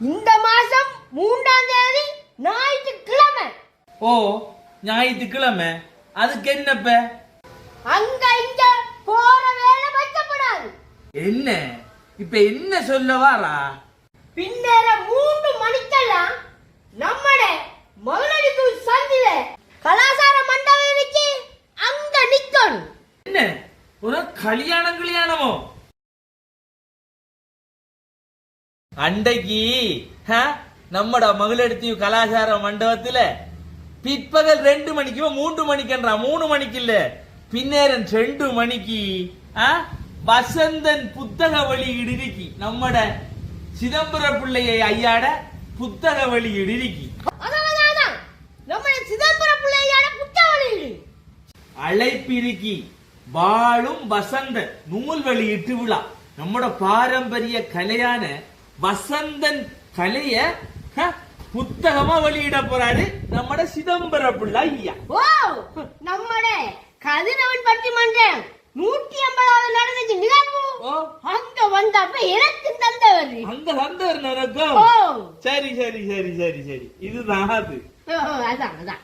இந்த மாசம் மூன்றாம் தேதி ஞாயிற்றுக்கிழமை. ஓ ஞாயிற்றுக்கிழமை. அதுக்கு என்னப்ப? அங்க இங்க போற வேலை வைக்கப்படாது என்ன? இப்ப என்ன சொல்ல வாரா பின்னர மூன்று மணிக்கெல்லாம் நம்மட மகளடிக்கு சந்தில கலாசார மண்டபம் இருக்கு. அங்க நிக்கணும். என்ன? உனக்கு கல்யாணம் கல்யாணமோ? அண்டைக்கு ஹ, நம்மட மகளெடுத்தி கலாச்சார மண்டபத்துல பிற்பகல் ரெண்டு மணிக்கு மூன்று மணிக்குன்றா? மூணு மணிக்கு இல்ல பின்னேரன் ரெண்டு மணிக்கு வசந்தன் புத்தக வெளியீடு இருக்கி நம்மட சிதம்பர பிள்ளையை ஐயாட புத்தக வெளியீடு இருக்கி புத்தகம் அழைப்பிருக்கி வாழும் வசந்த நூல் வெளியிட்டு விழா. நம்மட பாரம்பரிய கலையான வசந்தன் கலைய புத்தகமா வெளியிட போறாரு நம்மட சிதம்பர பிள்ளை ஐயா. ஓ நம்மட கதிரவன் பட்டிமன்றம் நூற்றி ஐம்பதாவது நடந்துச்சு. நிகழ்வு ஓ. அங்க வந்தப்ப எனக்கு தந்தவர் அங்க வந்தவர் நடக்கும் ஓ. சரி சரி சரி சரி சரி. இதுதான் அது. ஓ, அதான் அதான்.